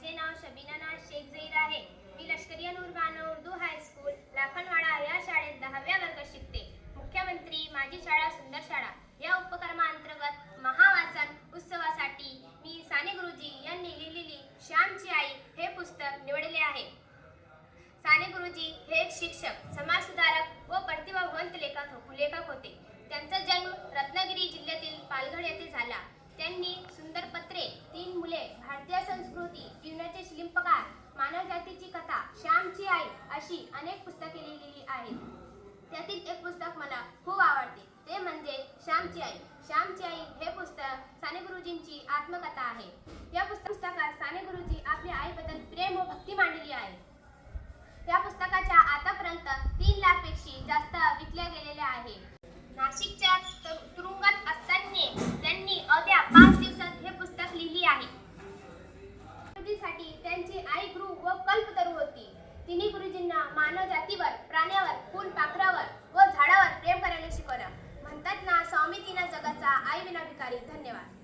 माझे नाव शबीनाना शेख झहीर आहे. मी लष्करी नूर बानो उर्दू हायस्कूल लाखनवाडा या शाळेत दहाव्या वर्गात शिकते. मुख्यमंत्री माझी शाळा सुंदर शाळा. या उपक्रमाअंतर्गत महावाचन उत्सवासाठी मी साने गुरुजी यांनी लिहिलेली श्यामची आई हे पुस्तक निवडले आहे. साने गुरुजी हे एक शिक्षक समाजसुधारक व प्रतिभावंत लेखक हो- लेखक होते. त्यांचा जन्म रत्नागिरी जिल्ह्यातील पालघर येथे झाला. त्यांनी सुंदर पत्रे मानवजातीची कथा श्यामची आई अशी अनेक पुस्तके लिहिलेली आहेत. त्यातील एक पुस्तक मला खूप आवडते. ते म्हणजे श्यामची आई. श्यामची आई हे पुस्तक साने गुरुजींची आत्मकथा आहे. या पुस्तकात साने गुरुजी आपल्या आईबद्दल प्रेम व भक्ती मांडली आहे. या पुस्तकाच्या आतापर्यंत तीन लाखपेक्षा जास्त विकल्या गेलेल्या आहे नाशिकच्या तर- तुरुंगात असताना त्यांनी अवघ्या पाच दिवसात हे पुस्तक लिहिली आहे गुरुजींसाठी त्यांची आई गुरु व कल्पतरू होती तिने गुरुजींना मानव जातीवर प्राण्यावर फुलपाखरावर व झाडावर प्रेम करायला शिकवलं. म्हणतात ना स्वामी तिना जगाचा आई विना भिकारी धन्यवाद.